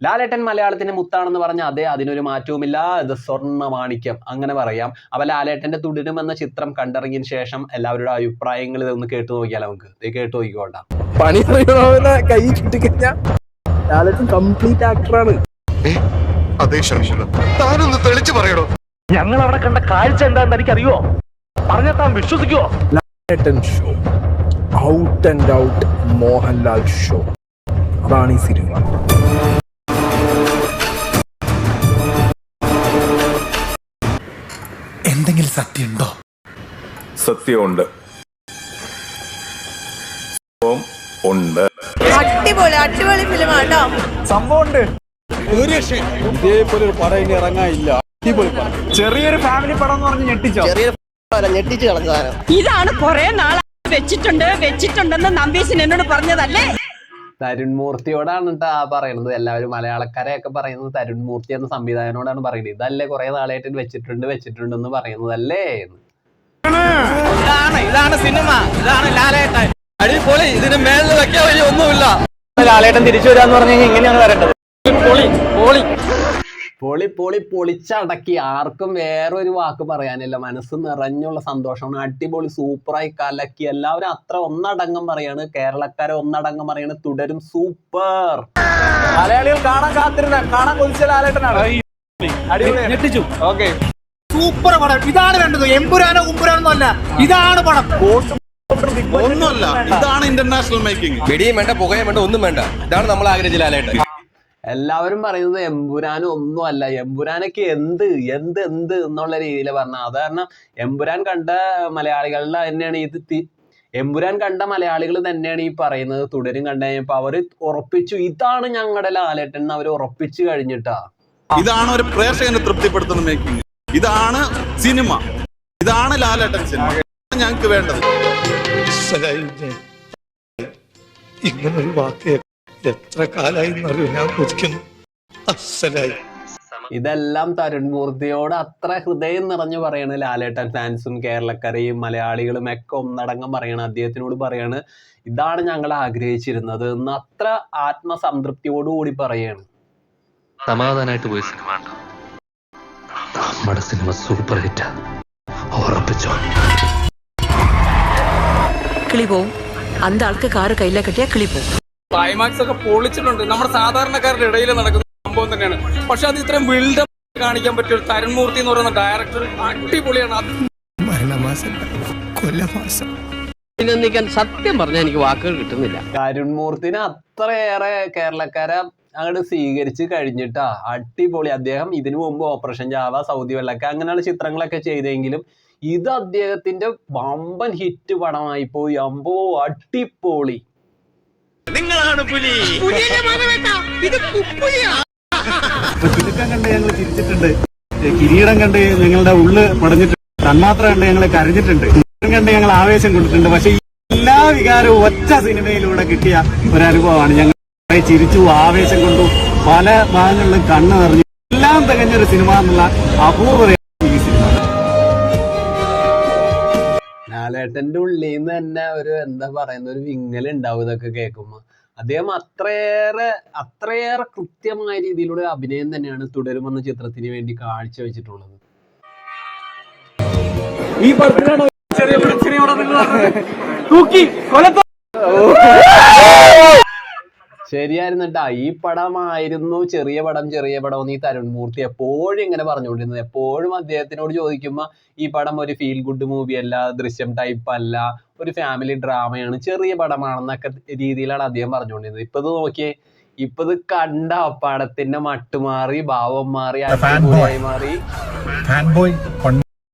ലാലേട്ടൻ മലയാളത്തിന് മുത്താണെന്ന് പറഞ്ഞ അതെ അതിനൊരു മാറ്റവുമില്ല. ഇത് സ്വർണമാണിക്യം അങ്ങനെ പറയാം. അപ്പൊ ലാലേട്ടന്റെ തുടരും എന്ന ചിത്രം കണ്ടിറങ്ങിയതിന് ശേഷം എല്ലാവരുടെ അഭിപ്രായങ്ങൾ ഇതൊന്ന് കേട്ടു നോക്കിയാലോ നമുക്ക്? ഇത് കേട്ടു നോക്കിക്കോണ്ട പണി കൈ കിട്ടിക്കഴിഞ്ഞാൽ ലാലേട്ടൻ കംപ്ലീറ്റ് ആക്ടറാണ് അതെ ഷർമില താനൊന്ന് തെളിച്ചു പറയണോ ഞങ്ങൾ അവിടെ കണ്ട കാഴ്ച എന്താന്ന് എനിക്കറിയോ? പറഞ്ഞാൽ താൻ വിശ്വസിക്കുവോ? Lalettan show out and out Mohanlal show അതാണ് ഈ സിനിമ. സത്യമുണ്ടോ? സത്യമുണ്ട്. ഉം, ഉണ്ട്. അടിപൊളി അടിപൊളി ഫിലിമാട്ടോ ഇതേപോലെ ഒരു പടം ഇനി ഇറങ്ങാനില്ല അടിപൊളി പടം. ചെറിയൊരു ഫാമിലി പടം എന്ന് പറഞ്ഞ് ഞെട്ടിച്ചോ? ഇതാണ് കൊറേ നാളെ വെച്ചിട്ടുണ്ട് വെച്ചിട്ടുണ്ടെന്ന് നമ്പീശൻ എന്നോട് പറഞ്ഞതല്ലേ? തരുൺ മൂർത്തിയോടാണ് കേട്ടോ ആ പറയുന്നത്. എല്ലാവരും മലയാളക്കാരെയൊക്കെ പറയുന്നത് തരുൺ മൂർത്തി എന്ന സംവിധായകനോടാണ് പറയുന്നത്. ഇതല്ലേ കുറെ നാളായിട്ട് വെച്ചിട്ടുണ്ട് വെച്ചിട്ടുണ്ട് എന്ന്. പറയുന്നതല്ലേ. ഇതാണ് ഇതാണ് സിനിമ. ഇതാണ് ലാലേട്ടൻ. അടിപൊളി. ഇതിന് മേളിൽ വെക്കാൻ വഴി ഒന്നുമില്ല ലാലേട്ടൻ തിരിച്ചു വരാന്ന് പറഞ്ഞു കഴിഞ്ഞാൽ ഇങ്ങനെയാണ് വരേണ്ടത്. പൊളി പൊളി. പൊളി പൊളി പൊളിച്ചടക്കി. ആർക്കും വേറെ ഒരു വാക്ക് പറയാനില്ല. മനസ്സ് നിറഞ്ഞുള്ള സന്തോഷമാണ്. അടിപൊളി സൂപ്പറായി കലക്കി. എല്ലാവരും അത്ര ഒന്നടങ്കം പറയാണ്. കേരളക്കാരെ ഒന്നടങ്കം പറയാണ്. തുടരും സൂപ്പർ. മലയാളികൾ കാണാൻ കാത്തിരുന്ന കാണാൻ കൊതിച്ച ലാലേട്ടനാണ്. അടിപൊളി. ഞെട്ടിച്ചു. ഓക്കെ. സൂപ്പർ പടം. ഇതാണ് വേണ്ടത് എമ്പുരാനോ കുമ്പുരാനോ അല്ല. ഇതാണ് പടം. ഒന്നുമല്ല. ഇതാണ് ഇന്റർനാഷണൽ മേക്കിംഗ് വെടിയും വേണ്ട പുകയും വേണ്ട ഒന്നും വേണ്ട. ഇതാണ് നമ്മൾ ആഗ്രഹിച്ച ലാലേട്ടൻ. എല്ലാവരും പറയുന്നത് എമ്പുരാനും ഒന്നും അല്ല. എമ്പുരാനൊക്കെ എന്ത്? എന്ത് എന്ത് എന്നുള്ള രീതിയിൽ പറഞ്ഞ അത് കാരണം എമ്പുരാൻ കണ്ട മലയാളികളുടെ തന്നെയാണ് ഇത് എമ്പുരാൻ കണ്ട മലയാളികൾ തന്നെയാണ് ഈ പറയുന്നത്. തുടരും കണ്ടു കഴിഞ്ഞപ്പോ അവർ ഉറപ്പിച്ചു. ഇതാണ് ഞങ്ങളുടെ ലാലേട്ടൻ എന്ന് അവർ ഉറപ്പിച്ചു കഴിഞ്ഞിട്ടാ. ഇതാണ് ഒരു പ്രേക്ഷകനെ തൃപ്തിപ്പെടുത്തുന്ന മേക്കിംഗ് ഇതാണ് സിനിമ. ഇതാണ് ലാലേട്ടൻ സിനിമ. ഞങ്ങൾക്ക് വേണ്ടത്. ഇങ്ങനൊരു വാക്ക് എത്ര കാലായി എന്നറിയോ ഞാൻ കൊതിക്കുന്നു അസലായി. ഇതെല്ലാം തരുൺ മൂർത്തിയോട് അത്ര ഹൃദയം നിറഞ്ഞു പറയാണ് ലാലേട്ടൻ ഫാൻസും കേരളക്കരയും മലയാളികളും ഒക്കെ ഒന്നടങ്കം പറയണം. അദ്ദേഹത്തിനോട് പറയാണ് ഇതാണ് ഞങ്ങൾ ആഗ്രഹിച്ചിരുന്നത് എന്ന് അത്ര ആത്മസംതൃപ്തിയോടുകൂടി പറയാണ്. സമാധാനമായിട്ട് പോയി സിനിമ കണ്ടോ. നമ്മുടെ സിനിമ സൂപ്പർ ഹിറ്റ് ഉറപ്പിച്ചോ? കിളി പോവും അന്ത ആൾക്ക് കാറ് കയ്യിലെ കെട്ടിയാ കിളി പോവും ക്ലൈമാക്സ് ഒക്കെ പൊളിച്ചിട്ടുണ്ട്. നമ്മുടെ സാധാരണക്കാരുടെ ഇടയിൽ നടക്കുന്ന സംഭവം തന്നെയാണ്. പക്ഷെ അത് ഇത്രയും ബിൽഡപ്പ് കാണിക്കാൻ പറ്റിയ ഒരു തരൺമൂർത്തി എന്ന് പറയുന്ന ഡയറക്ടർ അടിപൊളിയാണ്. അത് മരണമാസം. കൊല്ലമാസം അഭിനന്ദിക്കാൻ സത്യം പറഞ്ഞാൽ എനിക്ക് വാക്കുകൾ കിട്ടുന്നില്ല. കരുൺമൂർത്തിനെ അത്രയേറെ കേരളക്കാരെ അങ്ങോട്ട് സ്വീകരിച്ച് കഴിഞ്ഞിട്ടാ. അടിപൊളി. അദ്ദേഹം ഇതിനു മുമ്പ് ഓപ്പറേഷൻ ജാവ സൗദി വെള്ളക്ക അങ്ങനെയുള്ള ചിത്രങ്ങളൊക്കെ ചെയ്തെങ്കിലും ഇത് അദ്ദേഹത്തിന്റെ വമ്പൻ ഹിറ്റ് പടമായി പോയി അമ്പോ അടിപൊളി. കിടുക്കം കണ്ട് ഞങ്ങൾ ചിരിച്ചിട്ടുണ്ട്. കിരീടം കണ്ട് ഞങ്ങളുടെ ഉള്ള് പടഞ്ഞിട്ടുണ്ട്. തന്മാത്ര കണ്ട് ഞങ്ങളെ കരഞ്ഞിട്ടുണ്ട്. കിരീടം കണ്ട് ഞങ്ങൾ ആവേശം കൊടുത്തിട്ടുണ്ട് പക്ഷെ എല്ലാ വികാരവും ഒറ്റ സിനിമയിലൂടെ കിട്ടിയ ഒരനുഭവമാണ്. ഞങ്ങൾ ചിരിച്ചു ആവേശം കൊണ്ടു പല ഭാഗങ്ങളിലും കണ്ണ് നിറഞ്ഞു എല്ലാം തികഞ്ഞൊരു സിനിമ എന്നുള്ള അപൂർവതയാണ് ലാലേട്ടന്റെ ഉള്ളിൽ നിന്ന് തന്നെ ഒരു എന്താ പറയുന്ന ഒരു വിങ്ങൽ ഉണ്ടാവും ഇതൊക്കെ കേൾക്കുമ്പോ. അദ്ദേഹം അത്രയേറെ അത്രയേറെ കൃത്യമായ രീതിയിലുള്ള അഭിനയം തന്നെയാണ് തുടരുമെന്ന ചിത്രത്തിന് വേണ്ടി കാഴ്ചവെച്ചിട്ടുള്ളത്. ഈ പടത്തിലാണ് ചെറിയ ചെറിയ തൂക്കി കൊലത്ത ശരിയായിരുന്നു കേട്ടാ ഈ പടമായിരുന്നു ചെറിയ പടം ചെറിയ പടം എന്ന് ഈ തരുൺ മൂർത്തി എപ്പോഴും ഇങ്ങനെ പറഞ്ഞുകൊണ്ടിരുന്നത്. എപ്പോഴും അദ്ദേഹത്തിനോട് ചോദിക്കുമ്പോ ഈ പടം ഒരു ഫീൽ ഗുഡ് മൂവി അല്ല ദൃശ്യം ടൈപ്പ് അല്ല ഒരു ഫാമിലി ഡ്രാമയാണ് ചെറിയ പടമാണെന്നൊക്കെ രീതിയിലാണ് അദ്ദേഹം പറഞ്ഞുകൊണ്ടിരുന്നത്. ഇപ്പൊ ഇത് നോക്കിയേ ഇപ്പൊ ഇത് കണ്ട പടത്തിന്റെ മട്ട് മാറി ഭാവം മാറി അടിപൊളിയായി മാറി. ഫാൻ ബോയ്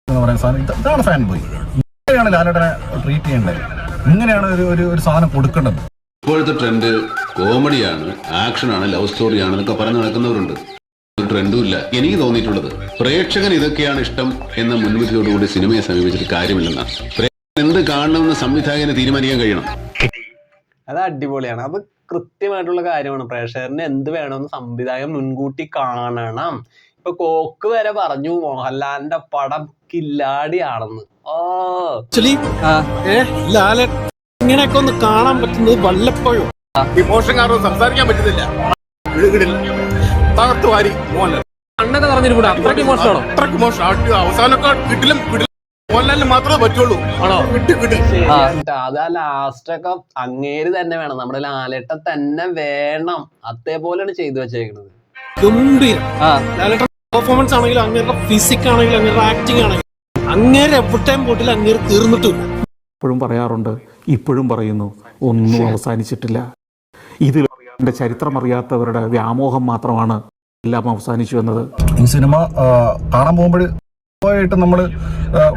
എന്ന് പറയുന്ന സാധനം ഇതാണ് ഫാൻ ബോയ് ഇങ്ങനെയാണ് ലാലേട്ടനെ ട്രീറ്റ് ചെയ്യേണ്ടത്. ഇങ്ങനെയാണ് ഒരു ഒരു ഒരു സാധനം കൊടുക്കേണ്ടത്. ഇപ്പോഴത്തെ ട്രെൻഡ് കോമഡിയാണ് ആക്ഷനാണ് ലവ് സ്റ്റോറിയാണ് എന്നൊക്കെ പറഞ്ഞു നടക്കുന്നവരുണ്ട്. ഒരു ട്രെൻഡും ഇല്ല. എനിക്ക് തോന്നിയിട്ടുള്ളത് പ്രേക്ഷകൻ ഇതൊക്കെയാണ് ഇഷ്ടം എന്ന മുൻവിധിയോടുകൂടി സിനിമയെ സമീപിച്ചിട്ട് കാര്യമില്ലെന്നാണ് പ്രേക്ഷകൻ എന്ത് കാണണമെന്ന് സംവിധായകന് തീരുമാനിക്കാൻ കഴിയണം. അത് അടിപൊളിയാണ്. അത് കൃത്യമായിട്ടുള്ള കാര്യമാണ്. പ്രേക്ഷകറിന് എന്ത് വേണമെന്ന് സംവിധായകൻ മുൻകൂട്ടി കാണണം. ഇപ്പൊ കോക്ക് വരെ പറഞ്ഞു മോഹൻലാലിന്റെ പടം കില്ലാടിയാണെന്ന്. ഓ ആക്ച്വലി ലാലേ ഇങ്ങനെയൊക്കെ ഒന്ന് കാണാൻ പറ്റുന്നത് വല്ലപ്പോഴും. ഇമോഷൻ കാരണം സംസാരിക്കാൻ പറ്റുന്നില്ല. തകർത്തു വാരി മോഹൻലാൽ. കണ്ണൊക്കെ അവസാനം അത്രയ്ക്ക് അത്രയ്ക്ക് മോശം. അടി അവസാനമൊക്കെ കിട്ടിലും കിടിലും മോഹൻലാലിന് മാത്രമേ പറ്റുള്ളൂ. ആണോ? കിട്ടി കിട്ടി. അത് ആ ലാസ്റ്റ് ഒക്കെ അങ്ങേര് തന്നെ വേണം. നമ്മുടെ ലാലേട്ട തന്നെ വേണം. അതേപോലെയാണ് ചെയ്തു വെച്ചേക്കുന്നത് ഗംഭീരം. ആ. ലാലേട്ടൻ പെർഫോമൻസ് ആണെങ്കിലും അങ്ങേരുടെ ഫിസിക് ആണെങ്കിലും അങ്ങേരുടെ ആക്ടിങ് ആണെങ്കിലും അങ്ങേരെ എവിടെയും പോട്ടിൽ അങ്ങേര് തീർന്നിട്ടില്ല. എപ്പോഴും പറയാറുണ്ട് ഇപ്പോഴും പറയുന്നു ഒന്നും അവസാനിച്ചിട്ടില്ല. ഇതിൽ എന്റെ ചരിത്രം അറിയാത്തവരുടെ വ്യാമോഹം മാത്രമാണ് എല്ലാം അവസാനിച്ചു എന്നത്. ഈ സിനിമ കാണാൻ പോകുമ്പോൾ ആയിട്ട് നമ്മൾ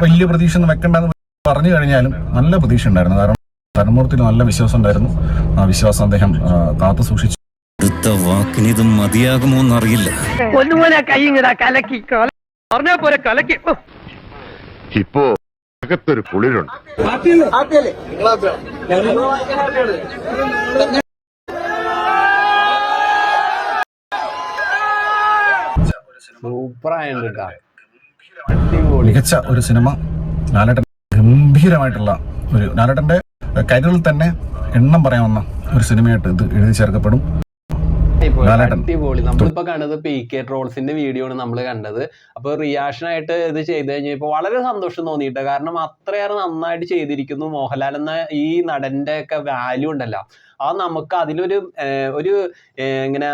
വലിയ പ്രതീക്ഷ ഒന്നും വെക്കണ്ടെന്ന് പറഞ്ഞു കഴിഞ്ഞാലും നല്ല പ്രതീക്ഷ ഉണ്ടായിരുന്നു. കാരണം തരമൂർത്തിന് നല്ല വിശ്വാസം ഉണ്ടായിരുന്നു. ആ വിശ്വാസം അദ്ദേഹം കാത്തു സൂക്ഷിച്ചു. അടുത്ത വാക്കിന് ഇത് മതിയാകുമോ എന്നറിയില്ല. ഒന്നുപോലെ കൈ ഇങ്ങടാ കലക്കി പറഞ്ഞാ പോലെ കലക്കി. ഇപ്പോ അകത്തൊരു കുളിരുണ്ട്. മികച്ച ഒരു സിനിമ ലാലേട്ടൻ ഗംഭീരമായിട്ടുള്ള ഒരു ലാലേട്ടന്റെ കരിയറിൽ തന്നെ എണ്ണം പറയാവുന്ന ഒരു സിനിമയായിട്ട് ഇത് എഴുതി ചേർക്കപ്പെടും. അടിപൊളി, നമ്മളിപ്പോ കണ്ടത് പി കെ ട്രോൾസിന്റെ വീഡിയോ ആണ് നമ്മൾ കണ്ടത്. അപ്പൊ റിയാക്ഷൻ ആയിട്ട് ഇത് ചെയ്ത് കഴിഞ്ഞപ്പോ വളരെ സന്തോഷം തോന്നിയിട്ട്. കാരണം അത്രയേറെ നന്നായിട്ട് ചെയ്തിരിക്കുന്നു മോഹൻലാൽ എന്ന ഈ നടന്റെ ഒക്കെ വാല്യൂ ഉണ്ടല്ലോ. ആ നമുക്ക് അതിലൊരു ഒരു ഇങ്ങനെ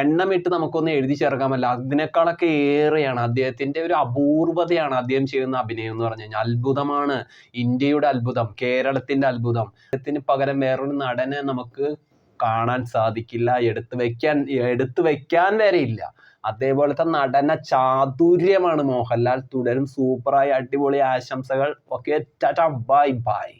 എണ്ണമിട്ട് നമുക്കൊന്ന് എഴുതി ചേർക്കാമല്ല പറ്റില്ല. അതിനേക്കാളൊക്കെ ഏറെയാണ് അദ്ദേഹത്തിന്റെ ഒരു അപൂർവതയാണ് അദ്ദേഹം ചെയ്യുന്ന അഭിനയം എന്ന് പറഞ്ഞു കഴിഞ്ഞാൽ. അത്ഭുതമാണ് ഇന്ത്യയുടെ അത്ഭുതം കേരളത്തിന്റെ അത്ഭുതം. അദ്ദേഹത്തിന് പകരം വേറൊരു നടനെ നമുക്ക് കാണാൻ സാധിക്കില്ല എടുത്തു വെക്കാൻ എടുത്തു വെക്കാൻ വരെ ഇല്ല. അതേപോലത്തെ നടന ചാതുര്യമാണ് മോഹൻലാൽ. തുടരും സൂപ്പറായി അടിപൊളി ആശംസകൾ. Okay Tata bye bye